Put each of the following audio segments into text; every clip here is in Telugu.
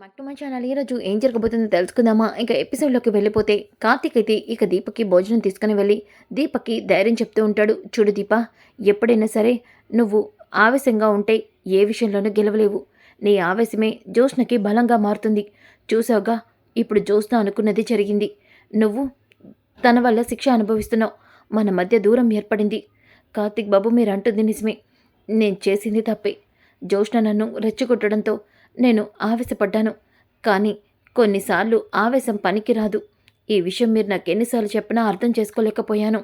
మట్టుమ ఛానల్ ఈరోజు ఏం జరగబోతుందో తెలుసుకుందామా? ఇంకా ఎపిసోడ్లోకి వెళ్ళిపోతే కార్తీక్ అయితే ఇక దీపకి భోజనం తీసుకుని వెళ్ళి దీపకి ధైర్యం చెప్తూ ఉంటాడు. చూడు దీప ఎప్పుడైనా సరే నువ్వు ఆవేశంగా ఉంటే ఏ విషయంలోనూ గెలవలేవు. నీ ఆవేశమే జ్యోత్స్నకి బలంగా మారుతుంది. చూసావుగా ఇప్పుడు జ్యోత్స్న అనుకున్నది జరిగింది. నువ్వు తన వల్ల శిక్ష అనుభవిస్తున్నావు. మన మధ్య దూరం ఏర్పడింది. కార్తీక్ బాబు మీరు అంటుంది నిజమే. నేను చేసింది తప్పే. జ్యోత్స్న నన్ను రెచ్చగొట్టడంతో నేను ఆవేశపడ్డాను. కానీ కొన్నిసార్లు ఆవేశం పనికిరాదు. ఈ విషయం మీరు నాకు ఎన్నిసార్లు చెప్పినా అర్థం చేసుకోలేకపోయాను.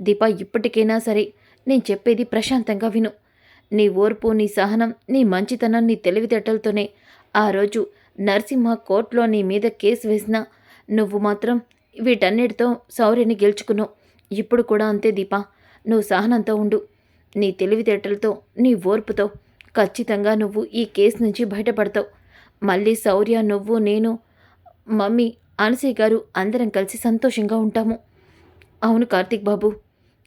దీప ఇప్పటికైనా సరే నేను చెప్పేది ప్రశాంతంగా విను. నీ ఓర్పు నీ సహనం నీ మంచితనం నీ తెలివితేటలతోనే ఆ రోజు నరసింహ కోర్టులో నీ మీద కేసు వేసినా నువ్వు మాత్రం వీటన్నిటితో సౌర్యని గెలుచుకున్నావు. ఇప్పుడు కూడా అంతే దీప. నువ్వు సహనంతో ఉండు. నీ తెలివితేటలతో నీ ఓర్పుతో ఖచ్చితంగా నువ్వు ఈ కేసు నుంచి బయటపడతావు. మళ్ళీ శౌర్య నువ్వు నేను మమ్మీ అనసీ గారు అందరం కలిసి సంతోషంగా ఉంటాము. అవును కార్తీక్ బాబు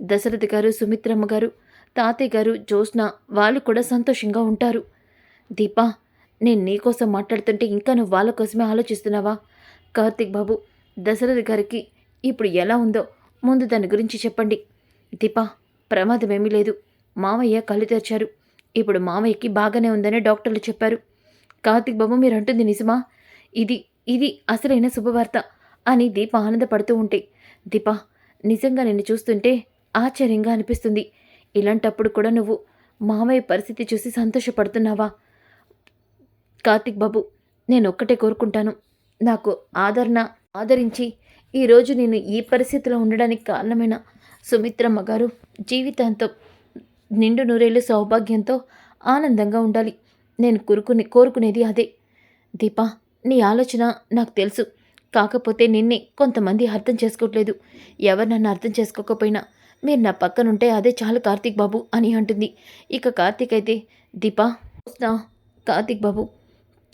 దశరథ్ గారు సుమిత్రమ్మ గారు తాతయ్య గారు జ్యోత్స్న వాళ్ళు కూడా సంతోషంగా ఉంటారు. దీపా నేను నీకోసం మాట్లాడుతుంటే ఇంకా నువ్వు వాళ్ళ కోసమే ఆలోచిస్తున్నావా? కార్తీక్ బాబు దశరథ్ గారికి ఇప్పుడు ఎలా ఉందో ముందు దాని గురించి చెప్పండి. దీపా ప్రమాదమేమీ లేదు. మావయ్య కళ్ళు తెరిచారు. ఇప్పుడు మామయ్యకి బాగానే ఉందని డాక్టర్లు చెప్పారు. కార్తిక్ బాబు మీరు అంటుంది నిజమా? ఇది ఇది అసలైన శుభవార్త అని దీప ఆనందపడుతూ ఉంటే. దీప నిజంగా నిన్ను చూస్తుంటే ఆశ్చర్యంగా అనిపిస్తుంది. ఇలాంటప్పుడు కూడా నువ్వు మామయ్య పరిస్థితి చూసి సంతోషపడుతున్నావా? కార్తిక్ బాబు నేను ఒక్కటే కోరుకుంటాను. నాకు ఆదరణ ఆదరించి ఈరోజు నేను ఈ పరిస్థితిలో ఉండడానికి కారణమైన సుమిత్రమ్మ గారు జీవితాంతం నిండు నూరేళ్ళు సౌభాగ్యంతో ఆనందంగా ఉండాలి. నేను కోరుకునే కోరుకునేది అదే. దీపా నీ ఆలోచన నాకు తెలుసు. కాకపోతే నిన్నే కొంతమంది అర్థం చేసుకోవట్లేదు ఎవరు నన్ను అర్థం చేసుకోకపోయినా మీరు నా పక్కనుంటే అదే చాలు కార్తీక్ బాబు అని అంటుంది. ఇక కార్తీక్ అయితే దీపా వస్తా కార్తీక్ బాబు.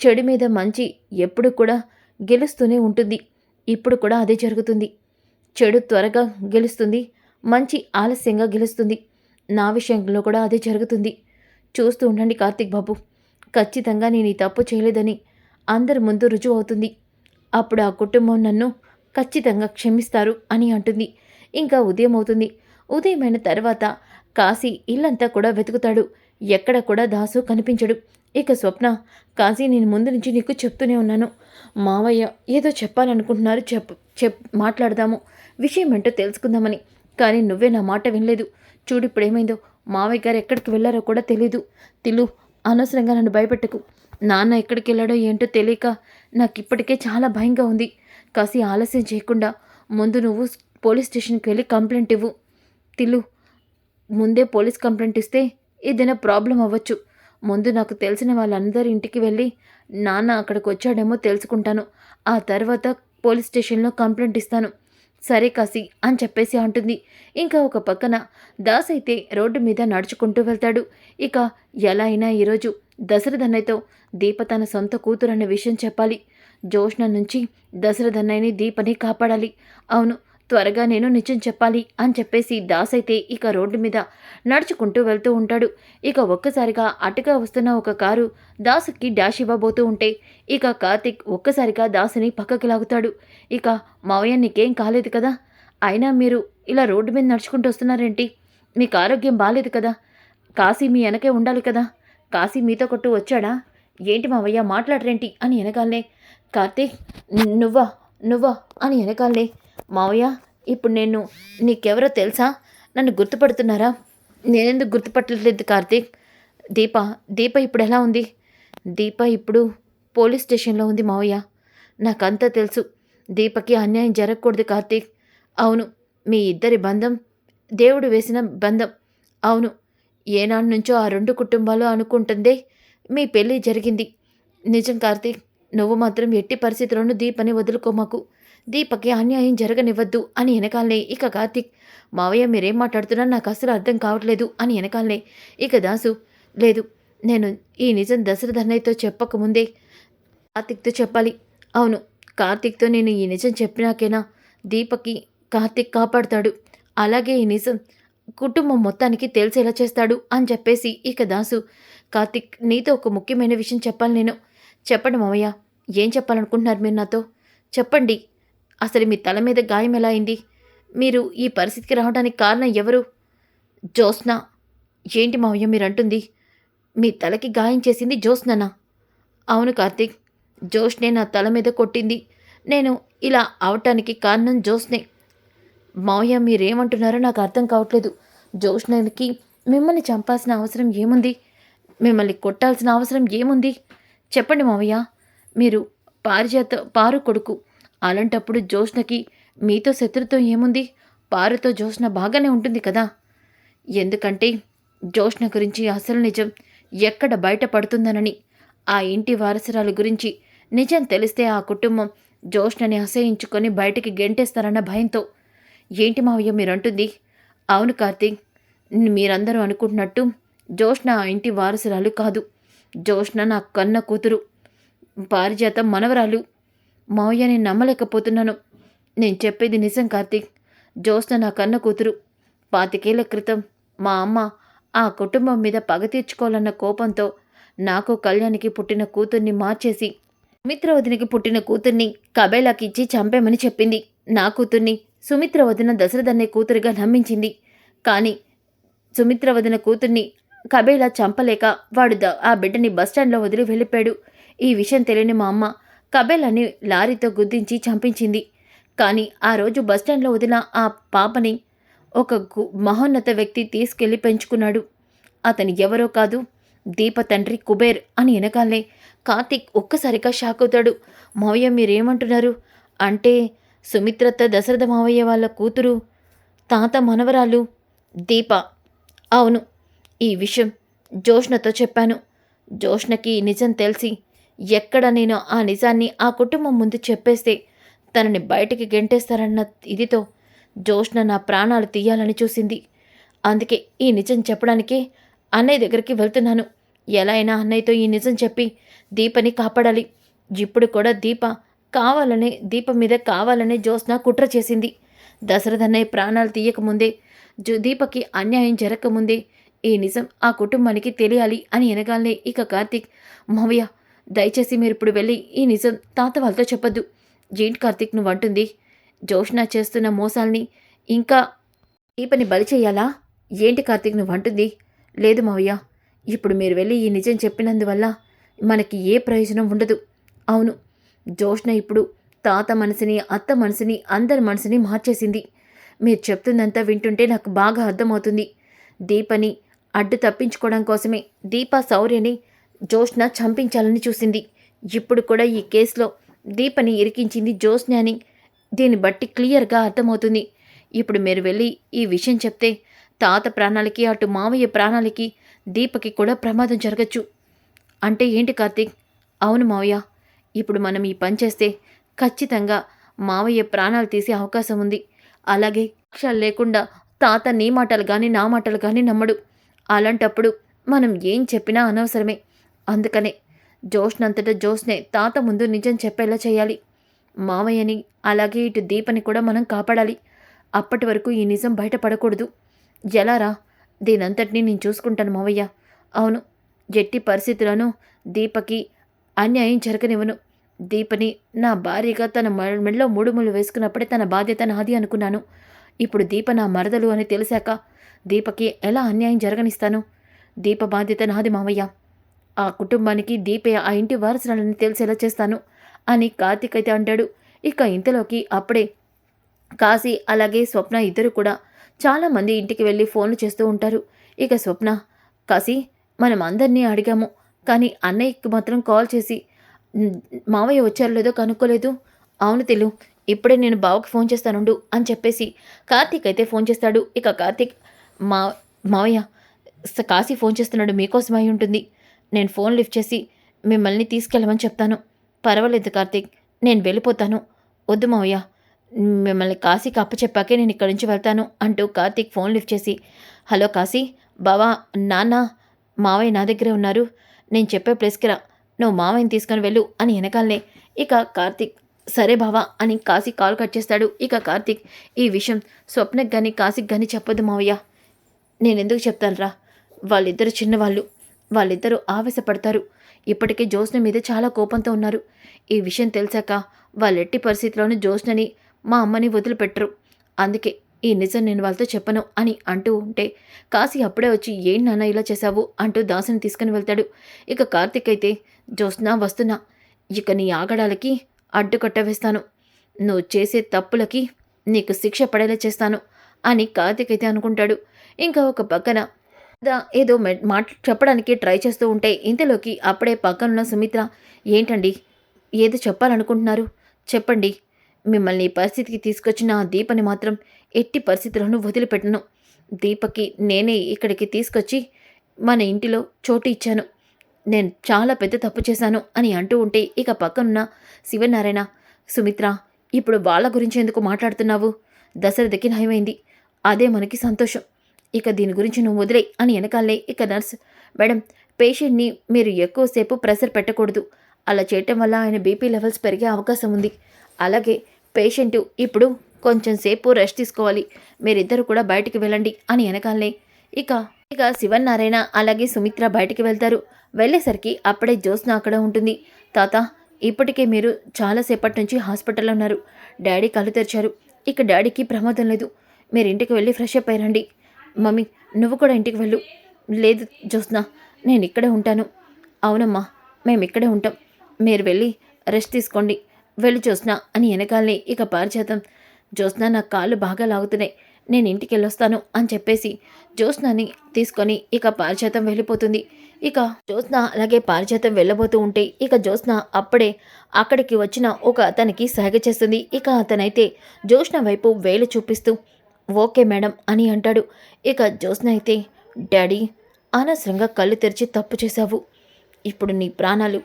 చెడు మీద మంచి ఎప్పుడు కూడా గెలుస్తూనే ఉంటుంది. ఇప్పుడు కూడా అదే జరుగుతుంది. చెడు త్వరగా గెలుస్తుంది. మంచి ఆలస్యంగా గెలుస్తుంది. నా విషయంలో కూడా అదే జరుగుతుంది. చూస్తూ ఉండండి కార్తీక్ బాబు. ఖచ్చితంగా నేను ఈ తప్పు చేయలేదని అందరి ముందు రుజువు అవుతుంది. అప్పుడు ఆ కుటుంబం నన్ను ఖచ్చితంగా క్షమిస్తారు అని అంటుంది. ఇంకా ఉదయం అవుతుంది. ఉదయమైన తర్వాత కాశీ ఇల్లంతా కూడా వెతుకుతాడు. ఎక్కడ కూడా దాసు కనిపించడు. ఇక స్వప్న కాశీ నేను ముందు నుంచి నీకు చెప్తూనే ఉన్నాను. మావయ్య ఏదో చెప్పాలనుకుంటున్నారు చెప్ చెప్ మాట్లాడదాము. విషయం ఏంటో తెలుసుకుందామని. కానీ నువ్వే నా మాట వినలేదు. చూడు ఇప్పుడు ఏమైందో మావయ్య గారు ఎక్కడికి వెళ్ళారో కూడా తెలీదు. తిలు అనవసరంగా నన్ను భయపెట్టకు. నాన్న ఎక్కడికి వెళ్ళాడో ఏంటో తెలియక నాకు ఇప్పటికే చాలా భయంగా ఉంది. కాసి ఆలస్యం చేయకుండా ముందు నువ్వు పోలీస్ స్టేషన్కి వెళ్ళి కంప్లైంట్ ఇవ్వు. తిల్లు ముందే పోలీస్ కంప్లైంట్ ఇస్తే ఏదైనా ప్రాబ్లం అవ్వచ్చు. ముందు నాకు తెలిసిన వాళ్ళందరి ఇంటికి వెళ్ళి నాన్న అక్కడికి వచ్చాడేమో తెలుసుకుంటాను. ఆ తర్వాత పోలీస్ స్టేషన్లో కంప్లైంట్ ఇస్తాను. సరే కాసి అని చెప్పేసి అంటుంది. ఇంకా ఒక పక్కన దాస్ అయితే రోడ్డు మీద నడుచుకుంటూ వెళ్తాడు. ఇక ఎలా అయినా ఈరోజు దశరథన్నయ్యతో దీప తన సొంత కూతురు అనే విషయం చెప్పాలి. జోష్ణ నుంచి దశరథన్నయ్యని దీపని కాపాడాలి. అవును త్వరగా నేను నిజం చెప్పాలి అని చెప్పేసి దాస్ అయితే ఇక రోడ్డు మీద నడుచుకుంటూ వెళ్తూ ఉంటాడు. ఇక ఒక్కసారిగా అటుగా వస్తున్న ఒక కారు దాసుకి డాష్ ఇవ్వబోతూ ఉంటే ఇక కార్తిక్ ఒక్కసారిగా దాసుని పక్కకి లాగుతాడు. ఇక మావయ్య నీకేం కాలేదు కదా? అయినా మీరు ఇలా రోడ్డు మీద నడుచుకుంటూ వస్తున్నారేంటి? మీకు ఆరోగ్యం బాగాలేదు కదా? కాశీ మీ వెనకే ఉండాలి కదా? కాశీ మీతో కొట్టు వచ్చాడా? ఏంటి మావయ్య మాట్లాడరేంటి? అని వెనకాలనే కార్తీక్ నువ్వా? నువ్వా? అని వెనకాలనే మావయ్య ఇప్పుడు నేను నీకెవరో తెలుసా? నన్ను గుర్తుపడుతున్నారా? నేనెందుకు గుర్తుపట్టలేదు కార్తీక్? దీప దీప ఇప్పుడు ఎలా ఉంది? దీప ఇప్పుడు పోలీస్ స్టేషన్లో ఉంది మావయ్య. నాకంతా తెలుసు. దీపకి అన్యాయం జరగకూడదు కార్తీక్. అవును మీ ఇద్దరి బంధం దేవుడు వేసిన బంధం. అవును ఏనాడు నుంచో ఆ రెండు కుటుంబాలు అనుకుంటుందే మీ పెళ్ళి జరిగింది. నిజం కార్తీక్ నువ్వు మాత్రం ఎట్టి పరిస్థితుల్లోనూ దీపని వదులుకోమాకు. దీపకి అన్యాయం జరగనివ్వద్దు అని వెనకాలనే ఇక కార్తిక్. మావయ్య మీరేం మాట్లాడుతున్నా నాకు అసలు అర్థం కావట్లేదు అని వెనకాలనే ఇక దాసు లేదు నేను ఈ నిజం దశరథ అన్నయ్యతో చెప్పకముందే కార్తీక్తో చెప్పాలి. అవును కార్తిక్తో నేను ఈ నిజం చెప్పినాకేనా? దీపకి కార్తిక్ కాపాడుతాడు. అలాగే ఈ నిజం కుటుంబం మొత్తానికి తెలిసేలా చేస్తాడు అని చెప్పేసి ఇక దాసు. కార్తిక్ నీతో ఒక ముఖ్యమైన విషయం చెప్పాలి నేను. చెప్పండి మావయ్య ఏం చెప్పాలనుకుంటున్నారు మీరు నాతో? చెప్పండి. అసలు మీ తల మీద గాయం ఎలా అయింది? మీరు ఈ పరిస్థితికి రావడానికి కారణం ఎవరు? జ్యోత్స్న ఏంటి మావయ్య మీరు అంటుంది మీ తలకి గాయం చేసింది జ్యోత్స్ననా? అవును కార్తీక్ జోష్నే నా తల మీద కొట్టింది. నేను ఇలా అవటానికి కారణం జోష్నే మావయ్య మీరేమంటున్నారో నాకు అర్థం కావట్లేదు. జోష్నకి మిమ్మల్ని చంపాల్సిన అవసరం ఏముంది? మిమ్మల్ని కొట్టాల్సిన అవసరం ఏముంది? చెప్పండి మావయ్య మీరు పారిజాత పారు కొడుకు. అలాంటప్పుడు జోష్నకి మీతో శత్రుత్వం ఏముంది? పారుతో జోష్న బాగానే ఉంటుంది కదా. ఎందుకంటే జోష్న గురించి అసలు నిజం ఎక్కడ బయటపడుతుందనని ఆ ఇంటి వారసురాలు గురించి నిజం తెలిస్తే ఆ కుటుంబం జోష్నని అసహించుకొని బయటికి గెంటేస్తారన్న భయంతో ఏంటి మావయ్య మీరంటుంది? అవును కార్తీక్ మీరందరూ అనుకుంటున్నట్టు జోష్న ఆ ఇంటి వారసురాలు కాదు. జోష్న నా కన్న కూతురు పారిజాతం మనవరాలు. మావయ్య నేను నమ్మలేకపోతున్నాను. నేను చెప్పేది నిజం కార్తీక్. జ్యోత్స్న నా కన్న కూతురు. పాతికేళ్ళ క్రితం మా అమ్మ ఆ కుటుంబం మీద పగ తీర్చుకోవాలన్న కోపంతో నాకు కళ్యాణికి పుట్టిన కూతుర్ని మార్చేసి సుమిత్ర వదినకి పుట్టిన కూతుర్ని కబేలాకి ఇచ్చి చంపేమని చెప్పింది. నా కూతుర్ని సుమిత్ర వదిన దశరథన్నే కూతురుగా నమ్మించింది. కానీ సుమిత్ర వదిన కూతుర్ని కబేలా చంపలేక వాడు ద- ఆ బిడ్డని బస్టాండ్లో వదిలి వెళ్ళిపోయాడు. ఈ విషయం తెలియని మా అమ్మ కబెల్ అని లారీతో గుద్దించి చంపించింది. కానీ ఆ రోజు బస్టాండ్లో వదిలిన ఆ పాపని ఒక గు- మహోన్నత వ్యక్తి తీసుకెళ్ళి పెంచుకున్నాడు. అతను ఎవరో కాదు దీప తండ్రి కుబేర్ అని వెనకాలే కార్తిక్ ఒక్కసారిగా షాక్ అవుతాడు. మావయ్య మీరేమంటున్నారు? అంటే సుమిత్రత్త దశరథ మావయ్య వాళ్ళ కూతురు తాత మనవరాలు దీప. అవును ఈ విషయం జోష్నతో చెప్పాను. జోష్నకి నిజం తెలిసి ఎక్కడ నేను ఆ నిజాన్ని ఆ కుటుంబం ముందు చెప్పేస్తే తనని బయటికి గెంటేస్తారన్న ఇదితో జోష్న నా ప్రాణాలు తీయాలని చూసింది. అందుకే ఈ నిజం చెప్పడానికి అన్నయ్య దగ్గరికి వెళ్తున్నాను. ఎలా అయినా అన్నయ్యతో ఈ నిజం చెప్పి దీపని కాపాడాలి. ఇప్పుడు కూడా దీప కావాలనే దీప మీద కావాలనే జ్యోత్స్న కుట్ర చేసింది. దశరథ అన్నయ్య ప్రాణాలు తీయకముందే జు దీపకి అన్యాయం జరగకముందే ఈ నిజం ఆ కుటుంబానికి తెలియాలి అని ఎనగాలనే ఇక కార్తీక్ మావయ్య దయచేసి మీరు ఇప్పుడు వెళ్ళి ఈ నిజం తాత వాళ్ళతో చెప్పొద్దు. ఏంటి కార్తీక్ నువ్వు అంటుంది. జోష్న చేస్తున్న మోసాల్ని ఇంకా దీపని బలి చేయాలా? ఏంటి కార్తీక్ నువ్వు అంటుంది. లేదు మావయ్య ఇప్పుడు మీరు వెళ్ళి ఈ నిజం చెప్పినందువల్ల మనకి ఏ ప్రయోజనం ఉండదు. అవును జోష్ణ ఇప్పుడు తాత మనసుని అత్త మనసుని అందరి మనసుని మార్చేసింది. మీరు చెప్తుందంతా వింటుంటే నాకు బాగా అర్థమవుతుంది. దీపని అడ్డు తప్పించుకోవడం కోసమే దీప శౌర్యని జోష్న చంపించాలని చూసింది. ఇప్పుడు కూడా ఈ కేసులో దీపని ఇరికించింది జోష్న అని దీన్ని బట్టి క్లియర్గా అర్థమవుతుంది. ఇప్పుడు మీరు వెళ్ళి ఈ విషయం చెప్తే తాత ప్రాణాలకి అటు మావయ్య ప్రాణాలకి దీపకి కూడా ప్రమాదం జరగచ్చు. అంటే ఏంటి కార్తీక్? అవును మావయ్య. ఇప్పుడు మనం ఈ పని చేస్తే ఖచ్చితంగా మావయ్య ప్రాణాలు తీసే అవకాశం ఉంది. అలాగే సాక్ష్యాలు లేకుండా తాత నీ మాటలు కానీ నా మాటలు కానీ నమ్మడు. అలాంటప్పుడు మనం ఏం చెప్పినా అనవసరమే. అందుకనే జోష్నంతటా జోష్నే తాత ముందు నిజం చెప్పేలా చేయాలి. మామయ్యని అలాగే ఇటు దీపని కూడా మనం కాపాడాలి. అప్పటి వరకు ఈ నిజం బయటపడకూడదు. ఎలారా దీనంతటినీ నేను చూసుకుంటాను మావయ్య. అవును ఎట్టి పరిస్థితులను దీపకి అన్యాయం జరగనివ్వను. దీపని నా భార్యగా తన మె- మెడలో మూడు ముళ్ళు వేసుకున్నప్పుడే తన బాధ్యత నాది అనుకున్నాను. ఇప్పుడు దీప నా మరదలు అని తెలిసాక దీపకి ఎలా అన్యాయం జరగనిస్తాను? దీప బాధ్యత నాది మావయ్య. ఆ కుటుంబానికి దీపే ఆ ఇంటి వారసురాలని తెలిసేలా చేస్తాను అని కార్తీక్ అయితే అంటాడు. ఇక ఇంతలోకి అప్పుడే కాశీ అలాగే స్వప్న ఇద్దరు కూడా చాలామంది ఇంటికి వెళ్ళి ఫోన్లు చేస్తూ ఉంటారు. ఇక స్వప్న కాశీ మనం అందరినీ అడిగాము కానీ అన్నయ్యకి మాత్రం కాల్ చేసి మావయ్య వచ్చారో లేదో కనుక్కోలేదు. అవును తెలు ఇప్పుడే నేను బావకి ఫోన్ చేస్తానుండు అని చెప్పేసి కార్తీక్ అయితే ఫోన్ చేస్తాడు. ఇక కార్తీక్ మా మావయ్య కాశీ ఫోన్ చేస్తున్నాడు మీకోసం అయి ఉంటుంది. నేను ఫోన్ లిఫ్ట్ చేసి మిమ్మల్ని తీసుకెళ్ళమని చెప్తాను. పర్వాలేదు కార్తీక్ నేను వెళ్ళిపోతాను. వద్దు మావయ్య మిమ్మల్ని కాశీకి అప్పచెప్పాకే నేను ఇక్కడి నుంచి వెళ్తాను అంటూ కార్తీక్ ఫోన్ లిఫ్ట్ చేసి హలో కాశీ బావా నాన్న మావయ్య నా దగ్గరే ఉన్నారు. నేను చెప్పే ప్లేస్కి రా. నువ్వు మావయ్యని తీసుకొని వెళ్ళు అని వెనకాలనే ఇక కార్తీక్ సరే బావా అని కాశీ కాల్ కట్ చేస్తాడు. ఇక కార్తీక్ ఈ విషయం స్వప్నకి కానీ కాశీకి కానీ చెప్పొద్దు మావయ్య. నేను ఎందుకు చెప్తానురా? వాళ్ళిద్దరు చిన్నవాళ్ళు. వాళ్ళిద్దరూ ఆవేశపడతారు. ఇప్పటికే జ్యోత్స్న మీద చాలా కోపంతో ఉన్నారు. ఈ విషయం తెలిసాక వాళ్ళెట్టి పరిస్థితిలోనూ జ్యోత్స్నని మా అమ్మని వదిలిపెట్టరు. అందుకే ఈ నిజం నేను వాళ్ళతో చెప్పను అని అంటూ ఉంటే కాశీ అప్పుడే వచ్చి ఏం నాన్న ఇలా చేశావు? అంటూ దాసుని తీసుకుని వెళ్తాడు. ఇక కార్తిక్ అయితే జోస్నా వస్తున్నా. ఇక నీ ఆగడాలకి అడ్డుకట్ట వేస్తాను. నువ్వు చేసే తప్పులకి నీకు శిక్ష పడేలా చేస్తాను అని కార్తిక్ అయితే అనుకుంటాడు. ఇంకా ఒక పక్కన ఏదో మె మాట చెప్పడానికి ట్రై చేస్తూ ఉంటే ఇంతలోకి అప్పుడే పక్కనున్న సుమిత్ర ఏంటండి? ఏదో చెప్పాలనుకుంటున్నారు? చెప్పండి. మిమ్మల్ని పరిస్థితికి తీసుకొచ్చిన ఆ దీపని మాత్రం ఎట్టి పరిస్థితులను వదిలిపెట్టను. దీపకి నేనే ఇక్కడికి తీసుకొచ్చి మన ఇంటిలో చోటు ఇచ్చాను. నేను చాలా పెద్ద తప్పు చేశాను అని అంటూ ఉంటే ఇక పక్కనున్న శివనారాయణ సుమిత్ర ఇప్పుడు వాళ్ళ గురించి ఎందుకు మాట్లాడుతున్నావు? దశరథకి నయమైంది అదే మనకి సంతోషం. ఇక దీని గురించి నువ్వు వదిలే అని వెనకాలే ఇక నర్స్ మేడం పేషెంట్ని మీరు ఎక్కువసేపు ప్రెషర్ పెట్టకూడదు. అలా చేయటం వల్ల ఆయన బీపీ లెవెల్స్ పెరిగే అవకాశం ఉంది. అలాగే పేషెంట్ ఇప్పుడు కొంచెం సేపు రెస్ట్ తీసుకోవాలి. మీరిద్దరు కూడా బయటికి వెళ్ళండి అని వెనకాలే ఇక ఇక శివనారాయణ అలాగే సుమిత్ర బయటికి వెళ్తారు. వెళ్ళేసరికి అప్పుడే జ్యోత్స్న అక్కడ ఉంటుంది. తాత ఇప్పటికే మీరు చాలాసేపటి నుంచి హాస్పిటల్లో ఉన్నారు. డాడీ కళ్ళు తెరిచారు. ఇక డాడీకి ప్రమాదం లేదు. మీరు ఇంటికి వెళ్ళి ఫ్రెష్ అప్ అయ్యండి మమ్మీ నువ్వు కూడా ఇంటికి వెళ్ళు. లేదు జ్యోత్స్న నేను ఇక్కడే ఉంటాను. అవునమ్మా మేము ఇక్కడే ఉంటాం. మీరు వెళ్ళి రెస్ట్ తీసుకోండి. వెళ్ళి జ్యోత్స్న అని వెనకాలని ఇక పారిజాతం. జ్యోత్స్న నా కాళ్ళు బాగా లాగుతున్నాయి. నేను ఇంటికి వెళ్ళొస్తాను అని చెప్పేసి జ్యోత్స్నాని తీసుకొని ఇక పారిచేతం వెళ్ళిపోతుంది. ఇక జ్యోత్స్న అలాగే పారిజాతం వెళ్ళబోతూ ఉంటే ఇక జ్యోత్స్న అప్పుడే అక్కడికి వచ్చిన ఒక అతనికి సహాయ చేస్తుంది. ఇక అతనైతే జ్యోత్స్న వైపు వేలు చూపిస్తూ ఓకే మేడం అని అంటాడు. ఇక జ్యోత్స్న అయితే డాడీ అనవసరంగా కళ్ళు తెరిచి తప్పు చేశావు. ఇప్పుడు నీ ప్రాణాలు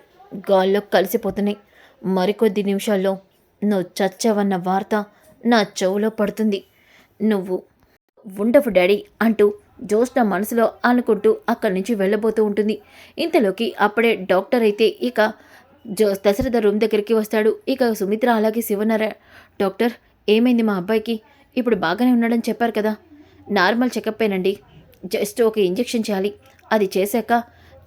గాల్లో కలిసిపోతున్నాయి. మరికొద్ది నిమిషాల్లో నువ్వు చచ్చావన్న వార్త నా చెవులో పడుతుంది. నువ్వు ఉండవు డాడీ అంటూ జ్యోత్స్న మనసులో అనుకుంటూ అక్కడి నుంచి వెళ్ళబోతూ ఉంటుంది. ఇంతలోకి అప్పుడే డాక్టర్ అయితే ఇక జో దశరథ రూమ్ దగ్గరికి వస్తాడు. ఇక సుమిత్ర అలాగే శివనారాయణ డాక్టర్ ఏమైంది మా అబ్బాయికి? ఇప్పుడు బాగానే ఉన్నాడని చెప్పారు కదా. నార్మల్ చెకప్పేనండి జస్ట్ ఒక ఇంజెక్షన్ చేయాలి. అది చేశాక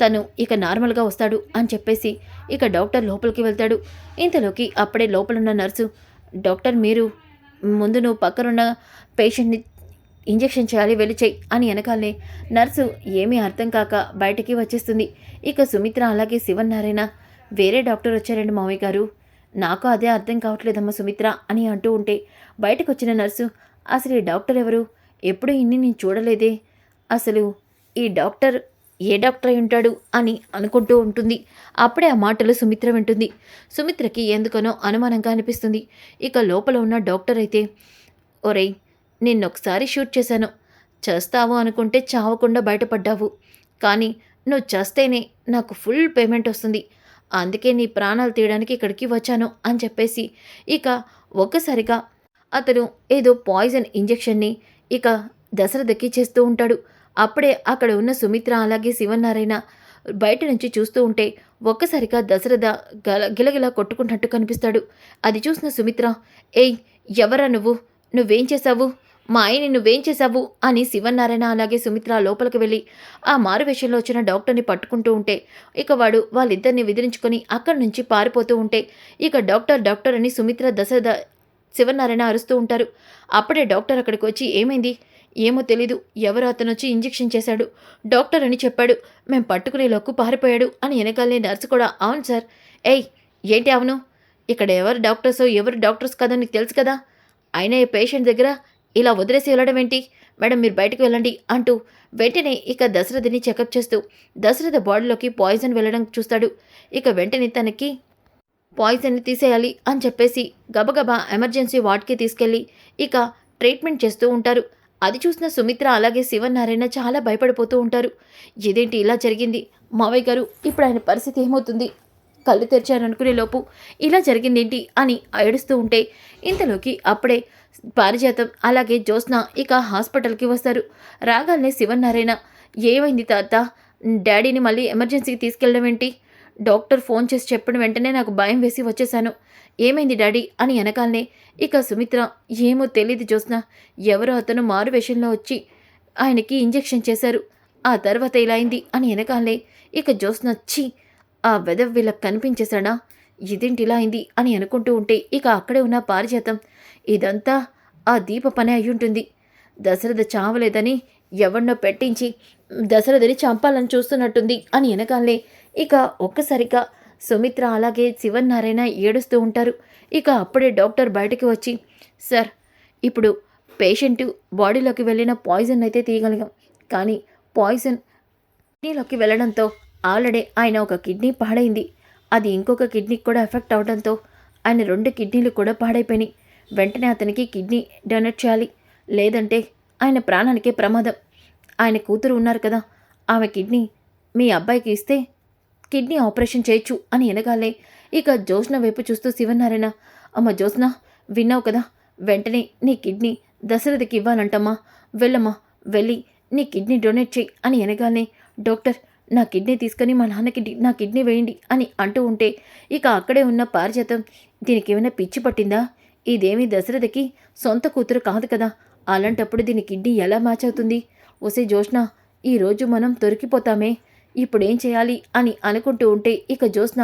తను ఇక నార్మల్గా వస్తాడు అని చెప్పేసి ఇక డాక్టర్ లోపలికి వెళ్తాడు. ఇంతలోకి అప్పుడే లోపలున్న నర్సు డాక్టర్ మీరు ముందు నువ్వు పక్కనున్న పేషెంట్ని ఇంజెక్షన్ చేయాలి వెళ్ళి చెయ్యి అని వెనకాలనే నర్సు ఏమీ అర్థం కాక బయటికి వచ్చేస్తుంది. ఇక సుమిత్ర అలాగే శివనారాయణ వేరే డాక్టర్ వచ్చారండి మామయ్య గారు. నాకు అదే అర్థం కావట్లేదమ్మా సుమిత్ర అని అంటూ ఉంటే బయటకు వచ్చిన నర్సు అసలు ఈ డాక్టర్ ఎవరు? ఎప్పుడు ఇన్ని నేను చూడలేదే? అసలు ఈ డాక్టర్ ఏ డాక్టర్ అయి ఉంటాడు? అని అనుకుంటూ ఉంటుంది. అప్పుడే ఆ మాటలు సుమిత్ర వింటుంది. సుమిత్రకి ఎందుకనో అనుమానంగా అనిపిస్తుంది. ఇక లోపల ఉన్న డాక్టర్ అయితే ఒరేయ్ నిన్నొకసారి షూట్ చేశాను. చేస్తావు అనుకుంటే చావకుండా బయటపడ్డావు. కానీ నువ్వు చేస్తేనే నాకు ఫుల్ పేమెంట్ వస్తుంది. అందుకే నీ ప్రాణాలు తీయడానికి ఇక్కడికి వచ్చాను అని చెప్పేసి ఇక ఒక్కసారిగా అతను ఏదో పాయిజన్ ఇంజెక్షన్ని ఇక దశరథకి చేస్తూ ఉంటాడు. అప్పుడే అక్కడ ఉన్న సుమిత్ర అలాగే శివనారాయణ బయట నుంచి చూస్తూ ఉంటే ఒక్కసారిగా దశరథ గల గిలగిల కొట్టుకుంటున్నట్టు కనిపిస్తాడు. అది చూసిన సుమిత్ర ఏయ్ ఎవరా నువ్వు? నువ్వేం చేశావు? మా ఆయన్ని నువ్వేం చేశావు? అని శివనారాయణ అలాగే సుమిత్ర లోపలికి వెళ్ళి ఆ మారు విషయంలో వచ్చిన డాక్టర్ని పట్టుకుంటూ ఉంటే ఇక వాడు వాళ్ళిద్దరిని విదిలించుకొని అక్కడి నుంచి పారిపోతూ ఉంటే ఇక డాక్టర్ డాక్టర్ అని సుమిత్ర దశరథ శివనారాయణ అరుస్తూ ఉంటారు. అప్పుడే డాక్టర్ అక్కడికి వచ్చి ఏమైంది? ఏమో తెలీదు. ఎవరో అతను వచ్చి ఇంజెక్షన్ చేశాడు. డాక్టర్ అని చెప్పాడు. మేం పట్టుకునేలోకి పారిపోయాడు అని వెనకాలే నర్సు కూడా అవును సార్. ఏయ్ ఏంటి అవును? ఇక్కడ ఎవరు డాక్టర్సో ఎవరు డాక్టర్స్ కాదో నీకు తెలుసు కదా. అయినా ఈ పేషెంట్ దగ్గర ఇలా వదిలేసి వెళ్ళడం ఏంటి? మేడం మీరు బయటకు వెళ్ళండి అంటూ వెంటనే ఇక దశరథిని చెకప్ చేస్తూ దశరథ బాడీలోకి పాయిజన్ వెళ్ళడం చూస్తాడు. ఇక వెంటనే తనకి పాయిజన్ని తీసేయాలి అని చెప్పేసి గబగబా ఎమర్జెన్సీ వార్డ్కి తీసుకెళ్ళి ఇక ట్రీట్మెంట్ చేస్తూ ఉంటారు. అది చూసిన సుమిత్ర అలాగే శివనారాయణ చాలా భయపడిపోతూ ఉంటారు. ఇదేంటి ఇలా జరిగింది? మావయ్య గారు ఇప్పుడు ఆయన పరిస్థితి ఏమవుతుంది? కళ్ళు తెరిచారనుకునే లోపు ఇలా జరిగిందేంటి అని ఏడుస్తూ ఉంటే ఇంతలోకి అప్పుడే పారిజాతం. అలాగే జ్యోత్స్న ఇక హాస్పిటల్కి వస్తారు. రాగానే శివనారాయణ ఏమైంది తాత? డాడీని మళ్ళీ ఎమర్జెన్సీకి తీసుకెళ్ళడం ఏంటి? డాక్టర్ ఫోన్ చేసి చెప్పిన వెంటనే నాకు భయం వేసి వచ్చేసాను ఏమైంది డాడీ? అని వెనకాలనే ఇక సుమిత్ర ఏమో తెలియదు జ్యోత్స్న. ఎవరో అతను మారు వేషంలో వచ్చి ఆయనకి ఇంజెక్షన్ చేశారు. ఆ తర్వాత ఇలా అయింది అని వెనకాలే ఇక జ్యోత్స్న వచ్చి ఆ వెదవ్ వీళ్ళకి కనిపించేశాడా? ఇదేంటి ఇలా అయింది? అని అనుకుంటూ ఉంటే ఇక అక్కడే ఉన్న పారిజాతం. ఇదంతా ఆ దీప పనే అయ్యుంటుంది. దశరథ చావలేదని ఎవరినో పెట్టించి దశరథని చంపాలని చూస్తున్నట్టుంది అని వెనకాలే ఇక ఒక్కసారిగా సుమిత్ర అలాగే శివన్నారాయణ ఏడుస్తూ ఉంటారు. ఇక అప్పుడే డాక్టర్ బయటకు వచ్చి సార్ ఇప్పుడు పేషెంట్ బాడీలోకి వెళ్ళిన పాయిజన్ అయితే తీయగలిగాం. కానీ పాయిజన్ కిడ్నీలోకి వెళ్ళడంతో ఆల్రెడీ ఆయన ఒక కిడ్నీ పాడైంది. అది ఇంకొక కిడ్నీకి కూడా ఎఫెక్ట్ అవడంతో ఆయన రెండు కిడ్నీలు కూడా పాడైపోయినాయి. వెంటనే అతనికి కిడ్నీ డొనేట్ చేయాలి. లేదంటే ఆయన ప్రాణానికే ప్రమాదం. ఆయన కూతురు ఉన్నారు కదా. ఆమె కిడ్నీ మీ అబ్బాయికి ఇస్తే కిడ్నీ ఆపరేషన్ చేయొచ్చు అని ఎనగాలే. ఇక జ్యోత్స్న వైపు చూస్తూ శివనారాయణ అమ్మ జ్యోత్స్న విన్నావు కదా? వెంటనే నీ కిడ్నీ దశరథకి ఇవ్వాలంటమ్మా. వెళ్ళమ్మా వెళ్ళి నీ కిడ్నీ డొనేట్ చేయి అని ఎనగానే డాక్టర్ నా కిడ్నీ తీసుకొని మా నాన్నకి నా కిడ్నీ వేయండి అని అంటూ ఉంటే ఇక అక్కడే ఉన్న పారిజాతం దీనికి ఏమైనా పిచ్చి పట్టిందా? ఇదేమి దశరథకి సొంత కూతురు కాదు కదా. అలాంటప్పుడు దీని కిడ్నీ ఎలా మ్యాచ్ అవుతుంది? ఒసే జోష్న ఈరోజు మనం దొరికిపోతామే. ఇప్పుడేం చేయాలి అని అనుకుంటూ ఉంటే ఇక జోష్న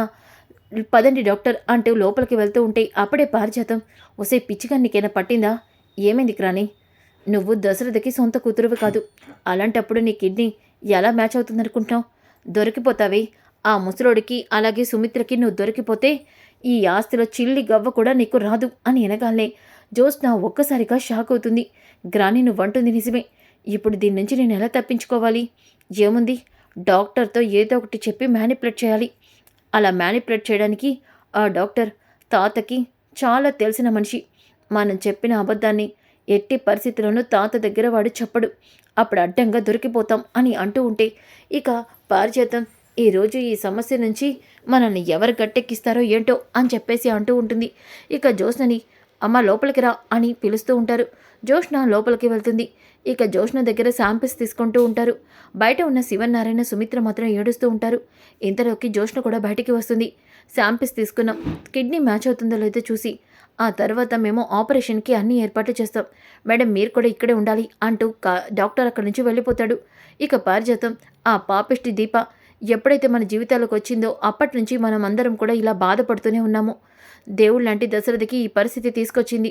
పదండి డాక్టర్ అంటూ లోపలికి వెళ్తూ ఉంటే అప్పుడే పారిజాతం. ఒసే పిచ్చిగా నీకేనా పట్టిందా? ఏమైంది క్రాని నువ్వు దశరథకి సొంత కూతురువి కాదు. అలాంటప్పుడు నీ కిడ్నీ ఎలా మ్యాచ్ అవుతుందనుకుంటున్నావు? దొరికిపోతావే. ఆ ముసలోడికి అలాగే సుమిత్రకి నువ్వు దొరికిపోతే ఈ ఆస్తిలో చిల్లి గవ్వ కూడా నీకు రాదు అని ఎనగాలే. జోస్న ఒక్కసారిగా షాక్ అవుతుంది. గ్రాని నువ్వంటుంది నిజమే. ఇప్పుడు దీని నుంచి నేను ఎలా తప్పించుకోవాలి? ఏముంది? డాక్టర్తో ఏదో ఒకటి చెప్పి మ్యానిపులేట్ చేయాలి. అలా మ్యానిపులేట్ చేయడానికి ఆ డాక్టర్ తాతకి చాలా తెలిసిన మనిషి. మనం చెప్పిన అబద్ధాన్ని ఎట్టి పరిస్థితుల్లోనూ తాత దగ్గర వాడు చెప్పడు. అప్పుడు అడ్డంగా దొరికిపోతాం అని అంటూ ఉంటే ఇక పారిచేతం ఈరోజు ఈ సమస్య నుంచి మనల్ని ఎవరు గట్టెక్కిస్తారో ఏంటో అని చెప్పేసి అంటూ ఉంటుంది. ఇక జోష్నని అమ్మ లోపలికి రా అని పిలుస్తూ ఉంటారు. జోష్న లోపలికి వెళ్తుంది. ఇక జోష్న దగ్గర శాంపిల్స్ తీసుకుంటూ ఉంటారు. బయట ఉన్న శివనారాయణ సుమిత్ర మాత్రం ఏడుస్తూ ఉంటారు. ఇంతలోకి జోష్న కూడా బయటికి వస్తుంది. శాంపిల్స్ తీసుకున్నాం. కిడ్నీ మ్యాచ్ అవుతుందో లేదో చూసి ఆ తర్వాత మేము ఆపరేషన్కి అన్ని ఏర్పాట్లు చేస్తాం. మేడం మీరు కూడా ఇక్కడే ఉండాలి అంటూ కా డాక్టర్ అక్కడి నుంచి వెళ్ళిపోతాడు. ఇక పారిజాతం. ఆ పాపిష్టి దీప ఎప్పుడైతే మన జీవితాలకు వచ్చిందో అప్పటి నుంచి మనం అందరం కూడా ఇలా బాధపడుతూనే ఉన్నాము. దేవుడు లాంటి దశరథకి ఈ పరిస్థితి తీసుకొచ్చింది.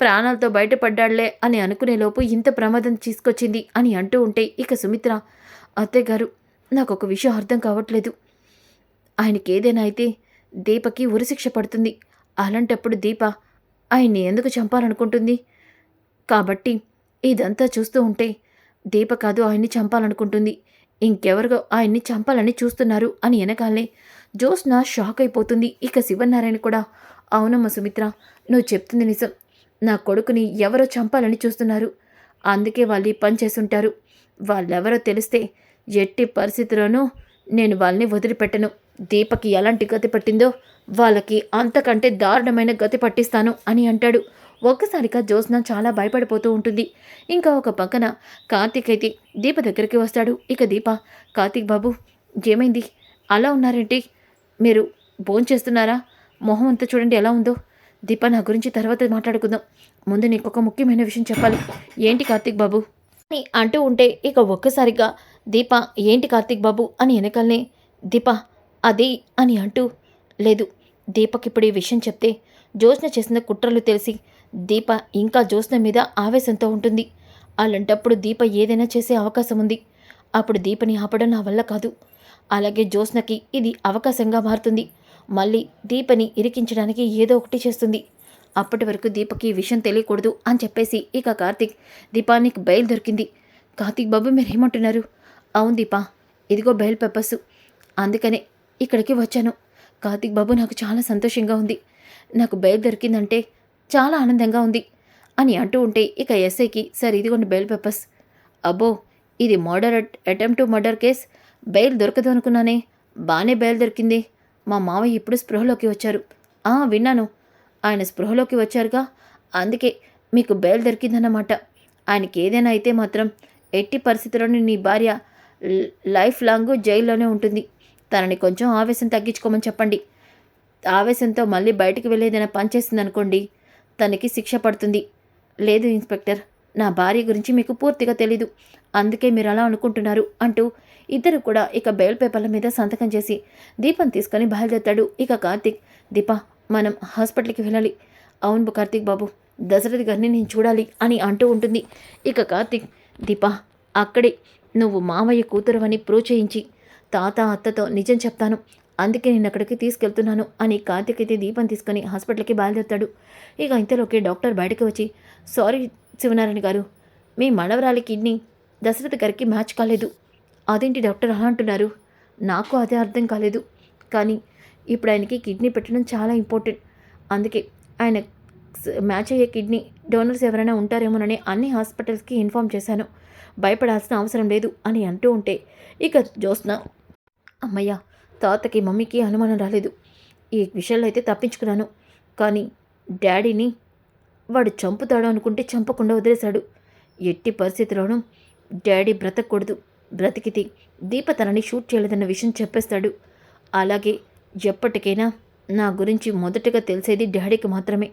ప్రాణాలతో బయటపడ్డాళ్ళే అని అనుకునే లోపు ఇంత ప్రమాదం తీసుకొచ్చింది అని అంటూ ఉంటే ఇక సుమిత్ర అత్తయ్య గారు నాకు ఒక విషయం అర్థం కావట్లేదు. ఆయనకి ఏదైనా అయితే దీపకి ఉరిశిక్ష పడుతుంది. అలాంటప్పుడు దీప ఆయన్ని ఎందుకు చంపాలనుకుంటుంది? కాబట్టి ఇదంతా చూస్తూ ఉంటే దీప కాదు ఆయన్ని చంపాలనుకుంటుంది. ఇంకెవరిగో ఆయన్ని చంపాలని చూస్తున్నారు అని వెనకాలే జ్యోత్స్న షాక్ అయిపోతుంది. ఇక శివనారాయణ కూడా అవునమ్మ సుమిత్ర నువ్వు చెప్తుంది నిజం. నా కొడుకుని ఎవరో చంపాలని చూస్తున్నారు. అందుకే వాళ్ళు ఈ పని చేస్తుంటారు. వాళ్ళెవరో తెలిస్తే ఎట్టి పరిస్థితిలోనూ నేను వాళ్ళని వదిలిపెట్టను. దీపకి ఎలాంటి గతి పట్టిందో వాళ్ళకి అంతకంటే దారుణమైన గతి పట్టిస్తాను అని అంటాడు. ఒక్కసారిగా జ్యోత్స్న చాలా భయపడిపోతూ ఉంటుంది. ఇంకా ఒక పక్కన కార్తీక్ అయితే దీప దగ్గరికి వస్తాడు. ఇక దీప కార్తీక్ బాబు ఏమైంది? అలా ఉన్నారేంటి? మీరు భోంచేస్తున్నారా మొహం అంతా చూడండి ఎలా ఉందో. దీప నా గురించి తర్వాత మాట్లాడుకుందాం. ముందు నీకు ఒక ముఖ్యమైన విషయం చెప్పాలి. ఏంటి కార్తీక్ బాబు? అని అంటూ ఉంటే ఇక ఒక్కసారిగా దీప ఏంటి కార్తీక్ బాబు? అని వెనకాలనే దీప అది అని అంటూ లేదు. దీపక్ ఇప్పుడు ఈ విషయం చెప్తే జ్యోత్స్న చేసిన కుట్రలు తెలిసి దీప ఇంకా జ్యోత్స్న మీద ఆవేశంతో ఉంటుంది. అలాంటప్పుడు దీప ఏదైనా చేసే అవకాశం ఉంది. అప్పుడు దీపని ఆపడం నా వల్ల కాదు. అలాగే జ్యోత్స్నకి ఇది అవకాశంగా మారుతుంది. మళ్ళీ దీపని ఇరికించడానికి ఏదో ఒకటి చేస్తుంది. అప్పటి వరకు దీపకి ఈ విషయం తెలియకూడదు అని చెప్పేసి ఇక కార్తీక్ దీపానికి బయలు దొరికింది. కార్తీక్ బాబు మీరు ఏమంటున్నారు అవును దీపా ఇదిగో బయల్ పెప్పర్సు. అందుకనే ఇక్కడికి వచ్చాను. కార్తీక్ బాబు నాకు చాలా సంతోషంగా ఉంది. నాకు బయలు దొరికిందంటే చాలా ఆనందంగా ఉంది అని అంటూ ఉంటే ఇక ఎస్ఐకి సార్ ఇదిగోండి బెయిల్ పేపర్స్. అబ్బో ఇది murder attempt to murder case. Bail దొరకదు అనుకున్నానే బాగానే బెయిల్ దొరికింది. మా మావయ్య ఇప్పుడు స్పృహలోకి వచ్చారు. ఆ విన్నాను. ఆయన స్పృహలోకి వచ్చారుగా? అందుకే మీకు బెయిల్ దొరికిందన్నమాట. ఆయనకి ఏదైనా అయితే మాత్రం ఎట్టి పరిస్థితుల్లోనూ నీ భార్య లైఫ్ లాంగ్ జైల్లోనే ఉంటుంది. తనని కొంచెం ఆవేశం తగ్గించుకోమని చెప్పండి. ఆవేశంతో మళ్ళీ బయటికి వెళ్ళేదైనా పనిచేసింది అనుకోండి తనకి శిక్ష పడుతుంది. లేదు ఇన్స్పెక్టర్. నా భార్య గురించి మీకు పూర్తిగా తెలీదు. అందుకే మీరు అలా అనుకుంటున్నారు అంటూ ఇద్దరు కూడా ఇక బెయిల్ పేపర్ల మీద సంతకం చేసి దీపం తీసుకొని బయలుదేరుతాడు ఇక కార్తీక్. దీప మనం హాస్పిటల్కి వెళ్ళాలి. అవును కార్తీక్ బాబు దశరథి గారిని నేను చూడాలి అని అంటూ ఉంటుంది ఇక కార్తీక్. దీప అక్కడే నువ్వు మామయ్య కూతురు అని ప్రూవ్ చేయించి తాత అత్తతో నిజం చెప్తాను. అందుకే నేను అక్కడికి తీసుకెళ్తున్నాను అని కార్తిక్ అయితే దీపం తీసుకొని హాస్పిటల్కి బయలుదేరుతాడు. ఇక ఇంతలోకి డాక్టర్ బయటకు వచ్చి సారీ శివనారాయణ గారు మీ మనవరాలి కిడ్నీ దశరథ గారికి మ్యాచ్ కాలేదు. అదేంటి డాక్టర్ అలా అంటున్నారు? నాకు అదే అర్థం కాలేదు. కానీ ఇప్పుడు ఆయనకి కిడ్నీ పెట్టడం చాలా ఇంపార్టెంట్. అందుకే ఆయన మ్యాచ్ అయ్యే కిడ్నీ డోనర్స్ ఎవరైనా ఉంటారేమోనని అన్ని హాస్పిటల్స్కి ఇన్ఫామ్ చేశాను. భయపడాల్సిన అవసరం లేదు అని అంటూ ఉంటే ఇక జ్యోత్స్న అమ్మయ్య తాతకి మమ్మీకి అనుమానం రాలేదు. ఈ విషయంలో అయితే తప్పించుకున్నాను. కానీ డాడీని వాడు చంపుతాడు అనుకుంటే చంపకుండా వదిలేశాడు. ఎట్టి పరిస్థితిలోనూ డాడీ బ్రతకూడదు. బ్రతికితే దీప తనని షూట్ చేయలేదన్న విషయం చెప్పేస్తాడు. అలాగే ఎప్పటికైనా నా గురించి మొదటగా తెలిసేది డాడీకి మాత్రమే.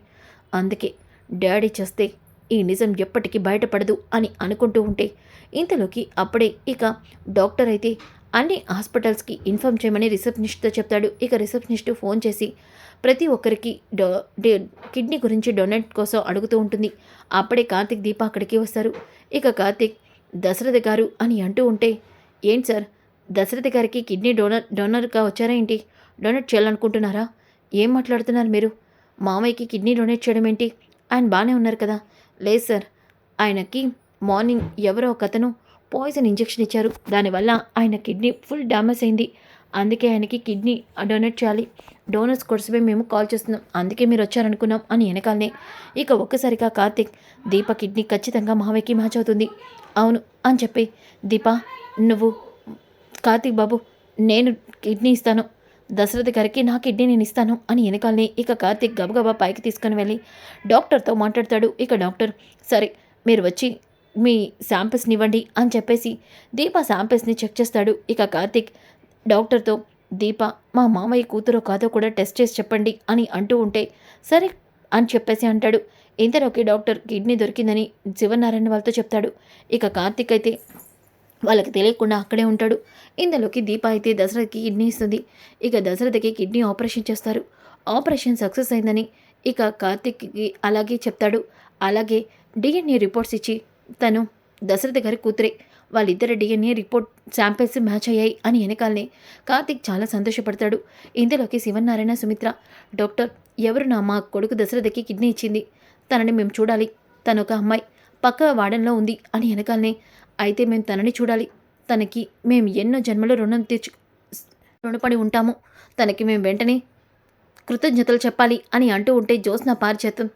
అందుకే డాడీ చేస్తే ఈ నిజం ఎప్పటికీ బయటపడదు అని అనుకుంటూ ఉంటే ఇంతలోకి అప్పుడే ఇక డాక్టర్ అయితే అన్ని హాస్పిటల్స్కి ఇన్ఫామ్ చేయమని రిసెప్షనిస్ట్తో చెప్తాడు. ఇక రిసెప్షనిస్ట్ ఫోన్ చేసి ప్రతి ఒక్కరికి డో డే- కిడ్నీ గురించి డొనేట్ కోసం అడుగుతూ ఉంటుంది. అప్పుడే కార్తిక్ దీప అక్కడికి వస్తారు. ఇక కార్తిక్ దశరథ గారు అని అంటూ ఉంటే ఏంటి సార్? దశరథ గారికి కిడ్నీ డోనర్ డోనర్గా వచ్చారా ఏంటి? డొనేట్ చేయాలనుకుంటున్నారా? ఏం మాట్లాడుతున్నారు మీరు? మామయ్యకి కిడ్నీ డొనేట్ చేయడం ఏంటి? ఆయన బాగానే ఉన్నారు కదా? లేదు సార్. ఆయనకి మార్నింగ్ ఎవరో ఒక అతను పాయిజన్ ఇంజెక్షన్ ఇచ్చారు. దానివల్ల ఆయన కిడ్నీ ఫుల్ డ్యామేజ్ అయింది. అందుకే ఆయనకి కిడ్నీ డొనేట్ చేయాలి. డోనర్స్ కోసమే మేము కాల్ చేస్తున్నాం. అందుకే మీరు వచ్చారనుకున్నాం అని వెనకాలనే. ఇక ఒక్కసారిగా కార్తిక్ దీప కిడ్నీ ఖచ్చితంగా మావయ్యకి మ్యాచ్ అవుతుంది. అవును అని చెప్పి దీప నువ్వు కార్తిక్ బాబు నేను కిడ్నీ ఇస్తాను. దశరథ గారికి నా కిడ్నీ నేను ఇస్తాను అని వెనకాలనే ఇక కార్తిక్ గబగబా పైకి తీసుకొని వెళ్ళి డాక్టర్తో మాట్లాడతాడు. ఇక డాక్టర్ సరే మీరు వచ్చి మీ శాంపిల్స్ని ఇవ్వండి అని చెప్పేసి దీప శాంపిల్స్ని చెక్ చేస్తాడు. ఇక కార్తిక్ డాక్టర్తో దీప మా మామయ్య కూతురో కాదో కూడా టెస్ట్ చేసి చెప్పండి అని అంటూ ఉంటే సరే అని చెప్పేసి అంటాడు. ఇంతలోకి డాక్టర్ కిడ్నీ దొరికిందని శివనారాయణ వాళ్ళతో చెప్తాడు. ఇక కార్తిక్ అయితే వాళ్ళకి తెలియకుండా అక్కడే ఉంటాడు. ఇందులోకి దీప అయితే దశరథకి కిడ్నీ ఇస్తుంది. ఇక దశరథకి కిడ్నీ ఆపరేషన్ చేస్తారు. ఆపరేషన్ సక్సెస్ అయిందని ఇక కార్తిక్కి అలాగే చెప్తాడు. అలాగే డిఎన్ఏ రిపోర్ట్స్ ఇచ్చి తను దశరథ గారి కూతురే. వాళ్ళిద్దరి డిఎన్ఏ రిపోర్ట్ శాంపిల్స్ మ్యాచ్ అయ్యాయి అని వెనకాలనే కార్తిక్ చాలా సంతోషపడతాడు. ఇందులోకి శివనారాయణ సుమిత్ర డాక్టర్ ఎవరు నా మా కొడుకు దశరథకి కిడ్నీ ఇచ్చింది. తనని మేము చూడాలి. తను ఒక అమ్మాయి. పక్క వాడంలో ఉంది అని వెనకాలనే. అయితే మేము తనని చూడాలి. తనకి మేము ఎన్నో జన్మలో రుణం తీర్చు రుణపడి ఉంటాము. తనకి మేము వెంటనే కృతజ్ఞతలు చెప్పాలి అని అంటూ ఉంటే జ్యోత్స్న పారిచేతం.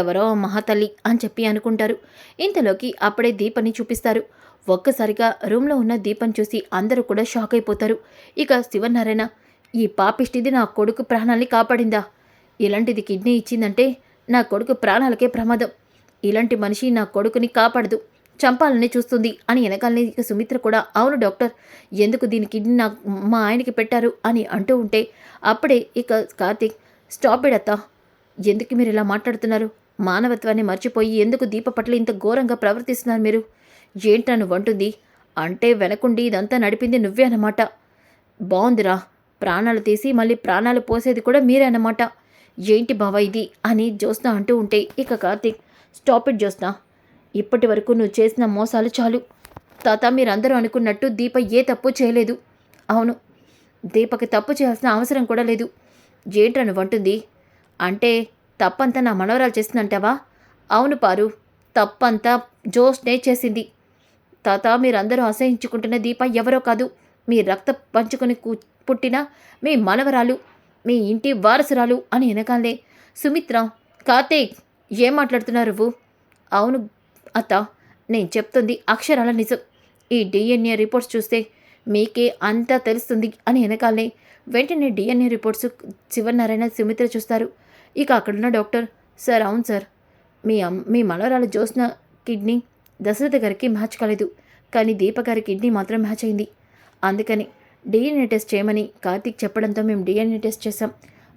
ఎవరో మహాతల్లి అని చెప్పి అనుకుంటారు. ఇంతలోకి అప్పుడే దీపని చూపిస్తారు. ఒక్కసారిగా రూమ్లో ఉన్న దీపం చూసి అందరూ కూడా షాక్ అయిపోతారు. ఇక శివనారాయణ ఈ పాపిష్టిది నా కొడుకు ప్రాణాల్ని కాపాడిందా? ఇలాంటిది కిడ్నీ ఇచ్చిందంటే నా కొడుకు ప్రాణాలకే ప్రమాదం. ఇలాంటి మనిషి నా కొడుకుని కాపాడదు చంపాలని చూస్తుంది అని వెనకాలనే ఇక సుమిత్ర కూడా అవును డాక్టర్ ఎందుకు దీని కిడ్నీ నా మా ఆయనకి పెట్టారు అని అంటూ ఉంటే అప్పుడే ఇక కార్తీక్ స్టాప్ ఇట్ ఎందుకు మీరు ఇలా మాట్లాడుతున్నారు? మానవత్వాన్ని మర్చిపోయి ఎందుకు దీప పట్ల ఇంత ఘోరంగా ప్రవర్తిస్తున్నారు మీరు? ఏంటా నువ్వు వంటుంది? అంటే వెనకుండి ఇదంతా నడిపింది నువ్వే అన్నమాట. బాగుందిరా ప్రాణాలు తీసి మళ్ళీ ప్రాణాలు పోసేది కూడా మీరే అన్నమాట. ఏంటి బావా ఇది? అని జ్యోత్స్న అంటూ ఉంటే ఇక కార్తీక్ స్టాప్ ఇట్ జ్యోత్స్న. ఇప్పటి వరకు నువ్వు చేసిన మోసాలు చాలు. తాత మీరందరూ అనుకున్నట్టు దీప ఏ తప్పు చేయలేదు. అవును. దీపకి తప్పు చేయాల్సిన అవసరం కూడా లేదు. ఏంట్రా నువ్వంటుంది అంటే తప్పంతా నా మనవరాలు చేసిందంటావా? అవును పారు తప్పంతా జోష్నే చేసింది. తాత మీరందరూ అసహించుకుంటున్న దీప ఎవరో కాదు. మీ రక్త పంచుకొని కూ పుట్టిన మీ మనవరాలు మీ ఇంటి వారసురాలు అని వెనకాలే సుమిత్ర కార్తీక్ ఏం మాట్లాడుతున్నారు అవును అత్త నేను చెప్తుంది అక్షరాల నిజం. ఈ డిఎన్ఏ రిపోర్ట్స్ చూస్తే మీకే అంతా తెలుస్తుంది అని వెనకాలే వెంటనే డిఎన్ఏ రిపోర్ట్స్ శివనారాయణ సుమిత్ర చూస్తారు. ఇక అక్కడున్న డాక్టర్ సార్ అవును సార్. మీ అమ్ మీ మనవరాలు జ్యోత్స్న కిడ్నీ దశరథ గారికి మ్యాచ్ కాలేదు. కానీ దీప గారి కిడ్నీ మాత్రం మ్యాచ్ అయింది. అందుకని డిఎన్ఏ టెస్ట్ చేయమని కార్తీక్ చెప్పడంతో మేము డిఎన్ఏ టెస్ట్ చేసాం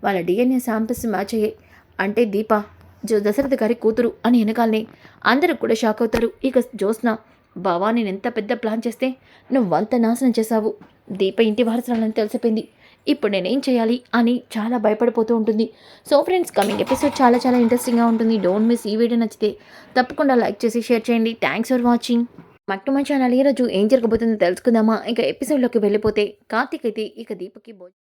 వాళ్ళ డిఎన్ఏ శాంపిల్స్ మ్యాచ్ అయ్యాయి. అంటే దీప జో దశరథ గారి కూతురు అని వెనకాలనే అందరూ కూడా షాక్ అవుతారు. ఇక జ్యోత్స్న బావా నేను ఎంత పెద్ద ప్లాన్ చేస్తే నువ్వంత నాశనం చేశావు. దీప ఇంటి వారసరాలని తెలిసిపోయింది. ఇప్పుడు నేనేం చేయాలి అని చాలా భయపడిపోతూ ఉంటుంది. సో ఫ్రెండ్స్ కమింగ్ ఎపిసోడ్ చాలా చాలా ఇంట్రెస్టింగ్గా ఉంటుంది. డోంట్ మిస్ ఈ వీడియో నచ్చితే తప్పకుండా లైక్ చేసి షేర్ చేయండి. థ్యాంక్స్ ఫర్ వాచింగ్ మట్టు మా ఛానల్ ఈరోజు ఏం జరగబోతుందో తెలుసుకుందామా? ఇంకా ఎపిసోడ్లోకి వెళ్ళిపోతే కార్తీక్ అయితే ఇక దీపకి భోజనం